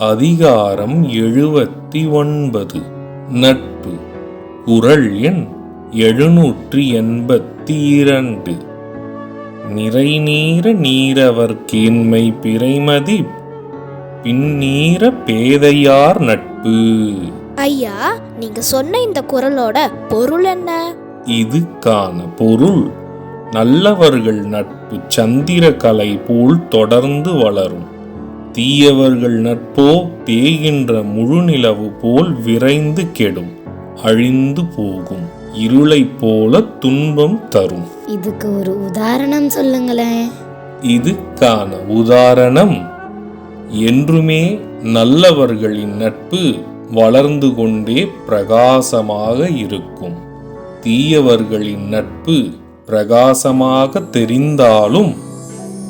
அதிகாரம் எழுபத்தி ஒன்பது நட்பு. குரல் எண் எழுநூற்றி எண்பத்தி இரண்டு நிறைநீர நீரவர் கேண்மை பிறைமதி பின்னீர பேதையார் நட்பு. ஐயா நீங்க சொன்ன இந்த குரலோட பொருள் என்ன? இதுக்கான பொருள். நல்லவர்கள் நட்பு சந்திர கலை போல் தொடர்ந்து வளரும். தீயவர்கள் நட்போ தேய்கின்ற முழுநிலவு போல் விரைந்து கெடும் அழிந்து போகும் இருளைப் போல துன்பம் தரும். இதுக்கு ஒரு உதாரணம் சொல்லுங்களேன். இதுக்கான உதாரணம். என்றுமே நல்லவர்களின் நட்பு வளர்ந்து கொண்டே பிரகாசமாக இருக்கும். தீயவர்களின் நட்பு பிரகாசமாக தெரிந்தாலும்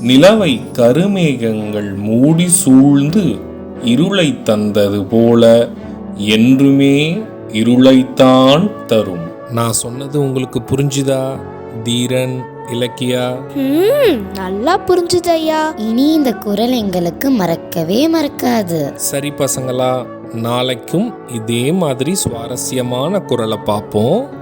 நிலவை கருமேகங்கள் மூடி சூழ்ந்து இருளை தந்தது போல என்றுமே இருளைத்தான் தரும். நான் சொன்னது உங்களுக்கு புரிஞ்சுதா தீரன் இலக்கியா? ம் நல்லா புரிஞ்சுது ஐயா இனி இந்த குரல் எங்களுக்கு மறக்கவே மறக்காது. சரி பசங்களா நாளைக்கும் இதே மாதிரி சுவாரஸ்யமான குரலை பார்ப்போம்.